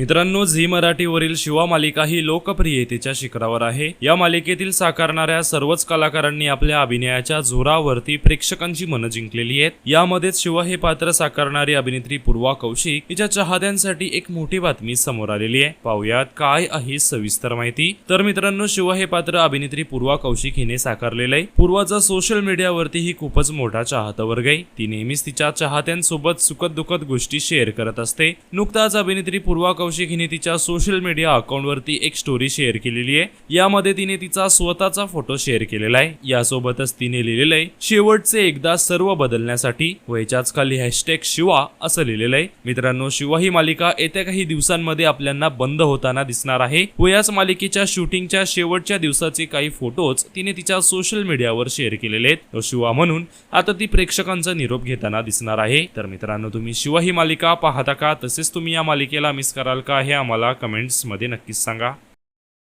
मित्रांनो झी मराठीवरील शिवा मालिका ही लोकप्रियतेच्या शिखरावर आहे. या मालिकेतील साकारणाऱ्या सर्वच कलाकारांनी आपल्या अभिनयाच्या जोरावरती प्रेक्षकांची मनं जिंकलेली आहेत. यामध्येच शिवा हे पात्र साकारणारी अभिनेत्री पूर्वा कौशिक हिच्या चाहत्यांसाठी एक मोठी बातमी समोर आलेली आहे. पाहुयात काय आहे सविस्तर माहिती. तर मित्रांनो शिवा हे पात्र अभिनेत्री पूर्वा कौशिक हिने साकारलेलं आहे. पूर्वाचा सोशल मीडियावरती ही खूपच मोठा चाहता वर्ग आहे. ती नेहमीच तिच्या चाहत्यांसोबत सुखद दुखद गोष्टी शेअर करत असते. नुकताच अभिनेत्री पूर्वा कौशिक हिने तिच्या सोशल मीडिया अकाउंटवरती एक स्टोरी शेअर केलेली आहे. यामध्ये तिने तिचा स्वतःचा फोटो शेअर केलेला आहे. यासोबतच तिने लिहिलेलं आहे शेवटचे एकदा सर्व बदलण्यासाठी वयच्याच खाली हॅशटॅग शिवा असं लिहिलेलं आहे. मित्रांनो शिवा ही मालिका येत्या काही दिवसांमध्ये आपल्याला बंद होताना दिसणार आहे. व याच मालिकेच्या शूटिंगच्या शेवटच्या दिवसाचे काही फोटोज तिने तिच्या सोशल मीडियावर शेअर केलेले आहेत. शिवा म्हणून आता ती प्रेक्षकांचा निरोप घेताना दिसणार आहे. तर मित्रांनो तुम्ही शिवा ही मालिका पाहता का? तसेच तुम्ही या मालिकेला मिस कराल का हे आम्हाला कमेंट्समध्ये नक्कीच सांगा.